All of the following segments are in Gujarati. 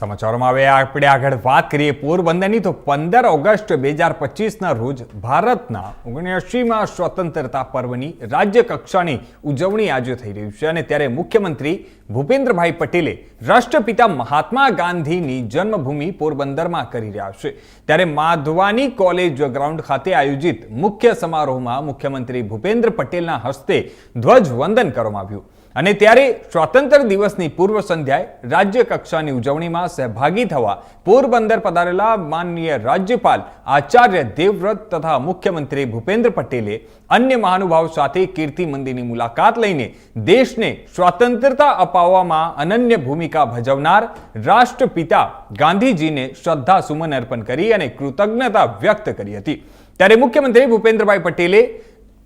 સમાચારોમાં હવે આપણે આગળ વાત કરીએ પોરબંદરની. તો પંદર ઓગસ્ટ બે હજાર પચીસના રોજ ભારતના ઓગણસીમાં સ્વતંત્રતા પર્વની રાજ્ય કક્ષાની ઉજવણી આજે થઈ રહી છે. અને ત્યારે મુખ્યમંત્રી ભૂપેન્દ્રભાઈ પટેલે રાષ્ટ્રપિતા મહાત્મા ગાંધીની જન્મભૂમિ પોરબંદરમાં કરી રહ્યા છે. ત્યારે માધવાની કોલેજ ગ્રાઉન્ડ ખાતે આયોજિત મુખ્ય સમારોહમાં મુખ્યમંત્રી ભૂપેન્દ્ર પટેલના હસ્તે ધ્વજવંદન કરવામાં આવ્યું. અને ત્યારે સ્વાતંત્ર્ય દિવસની પૂર્વ સંધ્યાએ રાજ્ય કક્ષાની ઉજવણીમાં સહભાગી થવા પોરબંદર પધારેલા માનનીય રાજ્યપાલ આચાર્ય દેવવ્રત તથા મુખ્યમંત્રી ભૂપેન્દ્ર પટેલે અન્ય મહાનુભાવ સાથે કીર્તિ મંદિરની મુલાકાત લઈને દેશને સ્વતંત્રતા અપાવવામાં અનન્ય ભૂમિકા ભજવનાર રાષ્ટ્રપિતા ગાંધીજીને શ્રદ્ધા સુમન અર્પણ કરી અને કૃતજ્ઞતા વ્યક્ત કરી હતી. ત્યારે મુખ્યમંત્રી ભૂપેન્દ્રભાઈ પટેલે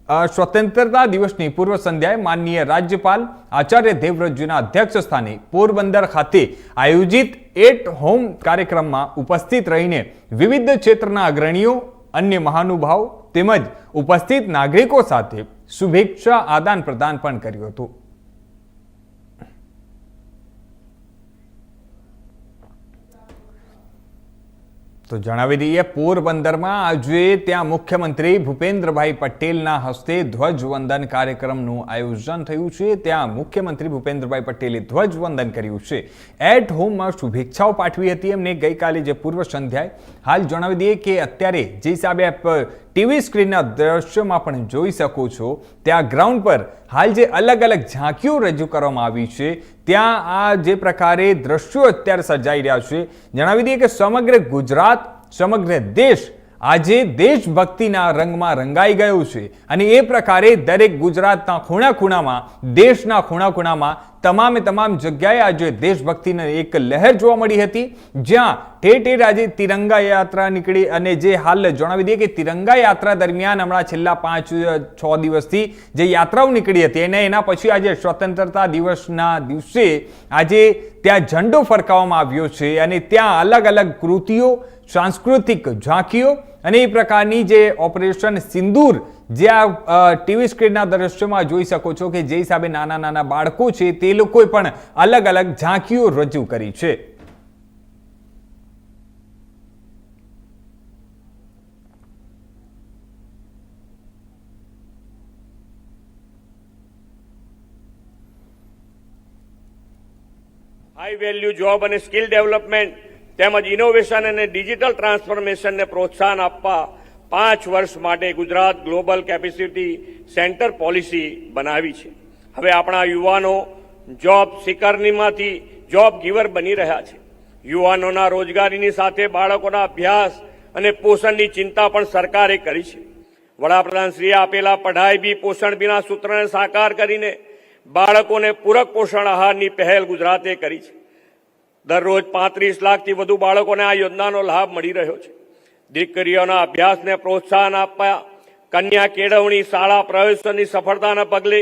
સ્વતંત્રતા દિવસની પૂર્વ સંધ્યાએ માનનીય રાજ્યપાલ આચાર્ય દેવવ્રતજીના અધ્યક્ષ સ્થાને પોરબંદર ખાતે આયોજિત એટ હોમ કાર્યક્રમમાં ઉપસ્થિત રહીને વિવિધ ક્ષેત્રના અગ્રણીઓ, અન્ય મહાનુભાવ તેમજ ઉપસ્થિત નાગરિકો સાથે શુભેચ્છા આદાન પ્રદાન પણ કર્યું હતું. તો જણાવી દઈએ, પોરબંદરમાં આજે ત્યાં મુખ્યમંત્રી ભૂપેન્દ્રભાઈ પટેલના હસ્તે ધ્વજવંદન કાર્યક્રમનું આયોજન થયું છે. ત્યાં મુખ્યમંત્રી ભૂપેન્દ્રભાઈ પટેલે ધ્વજવંદન કર્યું છે. એટ હોમમાં શુભેચ્છાઓ પાઠવી હતી એમને ગઈકાલે જે પૂર્વ સંધ્યાએ. હાલ જણાવી દઈએ કે અત્યારે જે હિસાબે ટીવી સ્ક્રીનના દ્રશ્યમાં પણ જોઈ શકો છો. ત્યાં ગ્રાઉન્ડ પર હાલ જે અલગ અલગ ઝાંકીઓ રજૂ કરવામાં આવી છે, ત્યાં આ જે પ્રકારે દ્રશ્યો અત્યારે સર્જાઈ રહ્યા છે. જણાવી દઈએ કે સમગ્ર ગુજરાત, સમગ્ર દેશ આજે દેશભક્તિના રંગમાં રંગાઈ ગયું છે અને એ પ્રકારે દરેક ગુજરાતના ખૂણા ખૂણામાં દેશના ખૂણા ખૂણામાં તમામે તમામ જગ્યાએ આજે દેશભક્તિની એક લહેર જોવા મળી હતી. જ્યાં ઠેર ઠેર આજે તિરંગા યાત્રા નીકળી અને જે હાલ જણાવી દઈએ કે તિરંગા યાત્રા દરમિયાન હમણાં છેલ્લા પાંચ, છ દિવસથી જે યાત્રાઓ નીકળી હતી અને એના પછી આજે સ્વતંત્રતા દિવસના દિવસે આજે ત્યાં ઝંડો ફરકાવવામાં આવ્યો છે અને ત્યાં અલગ અલગ કૃતિઓ સાંસ્કૃતિક ઝાંકીઓ અને એ પ્રકારની જે ઓપરેશન સિંદૂર, જે આ ટીવી સ્ક્રીનના દ્રશ્યમાં જોઈ શકો છો કે જે હિસાબે નાના નાના બાળકો છે તે લોકોએ પણ અલગ અલગ ઝાંકીઓ રજૂ કરી છે. હાઈ વેલ્યુ જોબ અને સ્કિલ ડેવલપમેન્ટ તેમજ ઇનોવેશન અને ડિજિટલ ટ્રાન્સફોર્મેશનને પ્રોત્સાહન આપવા પાંચ વર્ષ માટે Gujarat global capacity centre policy બનાવી છે. હવે આપણા યુવાનો જોબ સિકરનીમાંથી જોબ ગીવર બની રહ્યા છે. યુવાનોના રોજગારીની સાથે બાળકોના અભ્યાસ અને પોષણની ચિંતા પણ સરકારે કરી છે. વડાપ્રધાનશ્રીએ આપેલા પઢાઈ બી પોષણ બીના સૂત્રને સાકાર કરીને બાળકોને પૂરક પોષણ આહારની પહેલ ગુજરાતે કરી છે. દરરોજ પાંત્રીસ લાખથી વધુ બાળકોને આ યોજનાનો લાભ મળી રહ્યો છે. દીકરીઓના અભ્યાસને પ્રોત્સાહન આપવા, કન્યા કેળવણી શાળા પ્રવેશની સફળતાના પગલે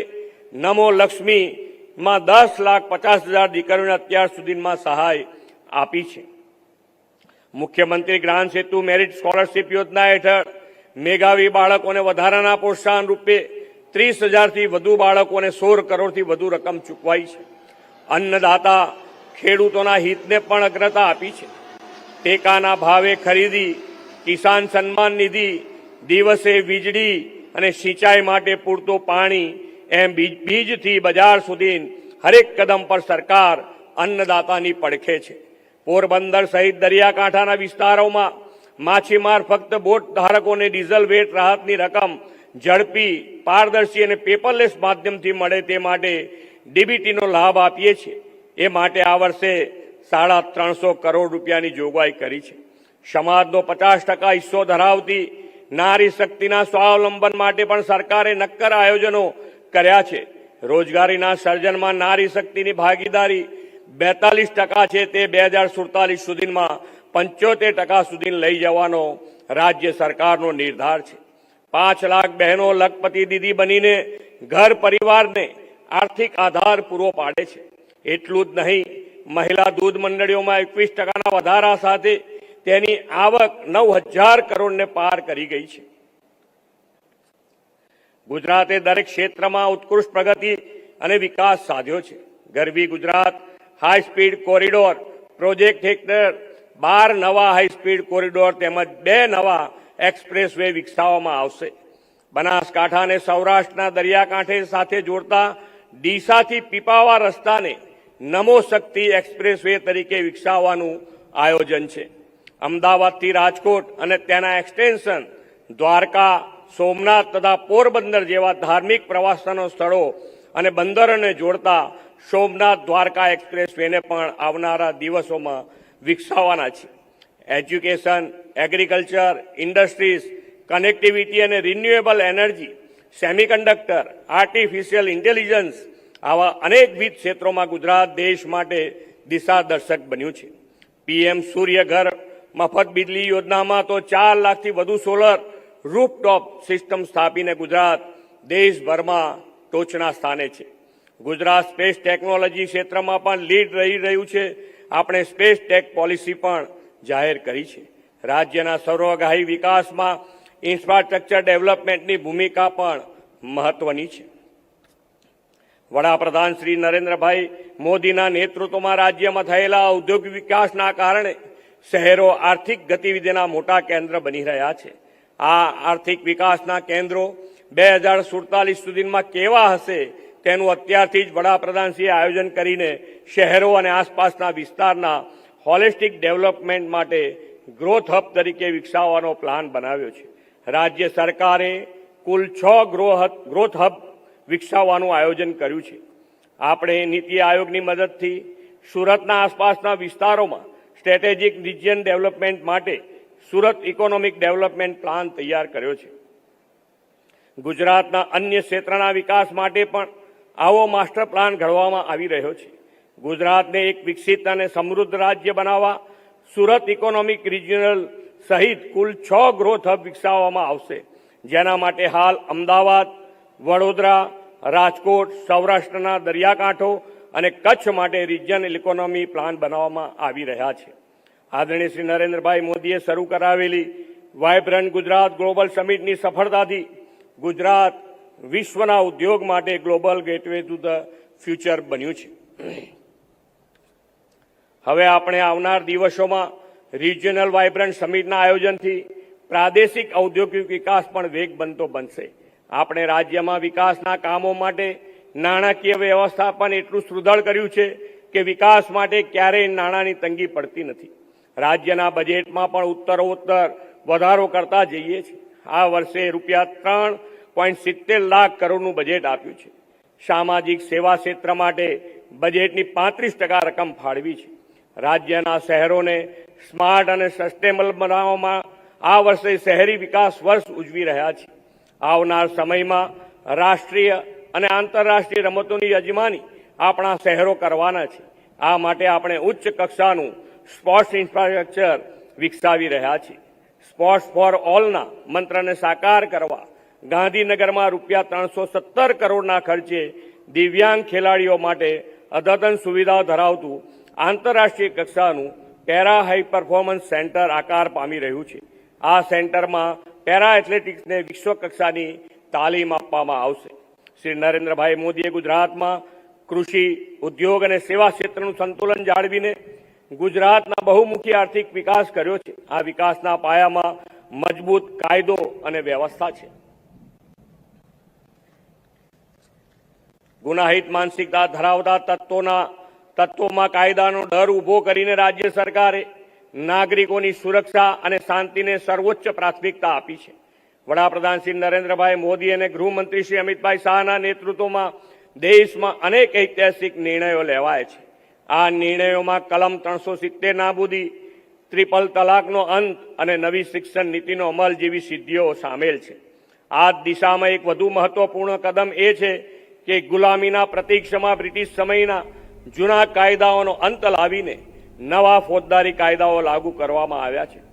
નમો લક્ષ્મીમાં દસ લાખ પચાસ હજાર દીકરીઓને અત્યાર સુધીમાં સહાય આપી છે. મુખ્યમંત્રી જ્ઞાન સેતુ મેરિટ સ્કોલરશીપ યોજના હેઠળ મેઘાવી બાળકોને વધારાના પ્રોત્સાહન રૂપે ત્રીસ હજારથી વધુ બાળકોને સોળ કરોડથી વધુ રકમ ચૂકવાઈ છે. અન્નદાતા ખેડૂતોના હિતને પણ અગ્રતા આપી છે. ટેકાના ભાવે ખરીદી, કિસાન સન્માન નિધિ, દિવસે વીજળી અને સિંચાઈ માટે પૂરતું પાણી એમ બીજ- બીજથી બજાર સુધી હરેક કદમ પર સરકાર અન્નદાતાની પડખે છે. પોરબંદર સહિત દરિયાકાંઠાના વિસ્તારોમાં માછીમાર ફક્ત બોટ ધારકોને ડીઝલ વેટ રાહતની રકમ, ઝડપી, પારદર્શી અને પેપરલેસ માધ્યમથી મળે તે માટે ડીબીટીનો લાભ આપીએ છીએ. એ માટે આ વર્ષે સાડા ત્રણસો કરોડ રૂપિયાની જોગવાઈ કરી છે. સમાજનો પચાસ ટકા હિસ્સો ધરાવતી નારી શક્તિના સ્વાવલંબન માટે પણ સરકારે નક્કર આયોજનો કર્યા છે. રોજગારીના સર્જનમાં નારી શક્તિની ભાગીદારી બેતાલીસ ટકા છે તે બે હજાર સુડતાલીસ સુધીમાં પંચોતેર ટકા સુધી લઈ જવાનો રાજ્ય સરકારનો નિર્ધાર છે. પાંચ લાખ બહેનો લખપતિ દીદી બનીને ઘર પરિવારને આર્થિક આધાર પૂરો પાડે છે. એટલું જ નહીં, મહિલા દૂધ મંડળીઓમાં એકવીસ ટકાના વધારા સાથે તેની આવક નવ હજાર કરોડને પાર કરી ગઈ છે. ગુજરાતે દરેક ક્ષેત્રમાં ઉત્કૃષ્ટ પ્રગતિ અને વિકાસ સાધ્યો છે. Garvi Gujarat high speed corridor project હેઠળ બાર નવા હાઈ સ્પીડ કોરિડોર તેમજ બે નવા એક્સપ્રેસ વે વિકસાવવામાં આવશે. બનાસકાંઠા અને સૌરાષ્ટ્રના દરિયાકાંઠે સાથે જોડતા ડીસાથી પીપાવા રસ્તાને નમો શક્તિ એક્સપ્રેસ વે તરીકે વિકસાવવાનું આયોજન છે. અમદાવાદથી રાજકોટ અને તેના એક્સટેન્શન દ્વારકા, સોમનાથ તથા પોરબંદર જેવા ધાર્મિક પ્રવાસનો સ્થળો અને બંદરોને જોડતા સોમનાથ દ્વારકા એક્સપ્રેસ વેને પણ આવનારા દિવસોમાં વિકસાવવાના છે. એજ્યુકેશન, એગ્રીકલ્ચર, ઇન્ડસ્ટ્રીઝ, કનેક્ટિવિટી અને renewable energy, semiconductor, artificial intelligence આવા અનેકવિધ ક્ષેત્રોમાં ગુજરાત દેશ માટે દિશાદર્શક બન્યું છે. પીએમ સૂર્યઘર મફત બિજલી યોજનામાં તો ચાર લાખથી વધુ સોલર રૂફટોપ સિસ્ટમ સ્થાપીને ગુજરાત દેશભરમાં ટોચના સ્થાને છે. ગુજરાત સ્પેસ ટેકનોલોજી ક્ષેત્રમાં પણ લીડ રહી રહ્યું છે. આપણે સ્પેસ ટેક પોલિસી પણ જાહેર કરી છે. રાજ્યના સર્વગાહી વિકાસમાં ઇન્ફ્રાસ્ટ્રક્ચર ડેવલપમેન્ટની ભૂમિકા પણ મહત્વની છે. વડાપ્રધાન શ્રી નરેન્દ્રભાઈ મોદીના નેતૃત્વમાં રાજ્યમાં થયેલા ઔદ્યોગિક વિકાસના કારણે શહેરો આર્થિક ગતિવિધિના મોટા કેન્દ્ર બની રહ્યા છે. આ આર્થિક વિકાસના કેન્દ્રો બે હજાર સુડતાલીસ સુધીમાં કેવા હશે તેનું અત્યારથી જ વડાપ્રધાનશ્રીએ આયોજન કરીને શહેરો અને આસપાસના વિસ્તારના હોલિસ્ટિક ડેવલપમેન્ટ માટે ગ્રોથ હબ તરીકે વિકસાવવાનો પ્લાન બનાવ્યો છે. રાજ્ય સરકારે કુલ છ ગ્રોથ હબ વિકસાવવાનું આયોજન કર્યું છે. આપણે નીતિ આયોગની મદદથી સુરતના આસપાસના વિસ્તારોમાં સ્ટ્રેટેજિક રિજિયન ડેવલપમેન્ટ માટે સુરત ઇકોનોમિક ડેવલપમેન્ટ પ્લાન તૈયાર કર્યો છે. ગુજરાતના અન્ય ક્ષેત્રના વિકાસ માટે પણ આવો માસ્ટર પ્લાન ઘડવામાં આવી રહ્યો છે. ગુજરાતને એક વિકસિત અને સમૃદ્ધ રાજ્ય બનાવવા સુરત ઇકોનોમિક રિજિયનલ સહિત કુલ છ ગ્રોથ હબ વિકસાવવામાં આવશે. જેના માટે હાલ અમદાવાદ વડોદરા, રાજકોટ, સૌરાષ્ટ્રના દરિયાકાંઠો અને કચ્છ માટે રિજિયનલ ઇકોનોમી પ્લાન બનાવવામાં આવી રહ્યા છે. આદરણીય શ્રી નરેન્દ્રભાઈ મોદીએ શરૂ કરાવેલી વાયબ્રન્ટ ગુજરાત ગ્લોબલ સમિટની સફળતાથી ગુજરાત વિશ્વના ઉદ્યોગ માટે global gateway to the future બન્યું છે. હવે આપણે આવનાર દિવસોમાં રિજિયનલ વાયબ્રન્ટ સમિટના આયોજનથી પ્રાદેશિક ઔદ્યોગિક વિકાસ પણ વેગ બનતો બનશે. આપણે રાજ્યમાં વિકાસના કામો માટે નાણાકીય વ્યવસ્થાપન એટલું સુદૃઢ કર્યું છે કે વિકાસ માટે ક્યારેય નાણાંની તંગી પડતી નથી. રાજ્યના બજેટમાં પણ ઉત્તરોત્તર વધારો કરતા જઈએ છીએ. આ વર્ષે રૂપિયા ત્રણ પોઈન્ટ સિત્તેર લાખ કરોડનું બજેટ આપ્યું છે. સામાજિક સેવા ક્ષેત્ર માટે બજેટની પાંત્રીસ ટકા રકમ ફાળવી છે. રાજ્યના શહેરોને સ્માર્ટ અને સસ્ટેનેબલ બનાવવામાં આ વર્ષે શહેરી વિકાસ વર્ષ ઉજવી રહ્યા છે આવનાર સમયમાં રાષ્ટ્રીય અને આંતરરાષ્ટ્રીય રમતોની યજમાની આપણા શહેરો કરવાના છે. આ માટે આપણે ઉચ્ચ કક્ષાનું સ્પોર્ટ્સ ઇન્ફ્રાસ્ટ્રક્ચર વિકસાવી રહ્યા છીએ. સ્પોર્ટ્સ ફોર ઓલના મંત્રને સાકાર કરવા ગાંધીનગરમાં રૂપિયા ત્રણસો સત્તર કરોડના ખર્ચે દિવ્યાંગ ખેલાડીઓ માટે અદ્યતન સુવિધાઓ ધરાવતું આંતરરાષ્ટ્રીય કક્ષાનું પેરા હાઈ પરફોર્મન્સ સેન્ટર આકાર પામી રહ્યું છે. આ સેન્ટરમાં પેરા એથ્લેટિક્સને વિશ્વ કક્ષાની તાલીમ આપવામાં આવશે. શ્રી નરેન્દ્રભાઈ મોદીએ ગુજરાતમાં કૃષિ, ઉદ્યોગ અને સેવા ક્ષેત્રનું સંતુલન જાળવીને ગુજરાતના બહુમુખી આર્થિક વિકાસ કર્યો છે. આ વિકાસના પાયામાં મજબૂત કાયદો અને વ્યવસ્થા છે. ગુનાહિત માનસિકતા ધરાવતા તત્વોના તત્વોમાં કાયદાનો ડર ઊભો કરીને રાજ્ય સરકારે નાગરિકોની સુરક્ષા અને શાંતિને સર્વોચ્ચ પ્રાથમિકતા આપી છે. વડાપ્રધાન શ્રી નરેન્દ્રભાઈ મોદી અને ગૃહમંત્રી શ્રી અમિતભાઈ શાહના નેતૃત્વમાં દેશમાં અનેક ઐતિહાસિક નિર્ણયો લેવાય છે. આ નિર્ણયોમાં કલમ ત્રણસો સિત્તેર નાબૂદી, ત્રિપલ તલાકનો અંત અને નવી શિક્ષણ નીતિનો અમલ જેવી સિદ્ધિઓ સામેલ છે. આ દિશામાં એક વધુ મહત્વપૂર્ણ કદમ એ છે કે ગુલામીના પ્રતિક્ષમાં બ્રિટિશ સમયના જૂના કાયદાઓનો અંત લાવીને નવા ફોજદારી કાયદાઓ લાગુ કરવામાં આવ્યા છે.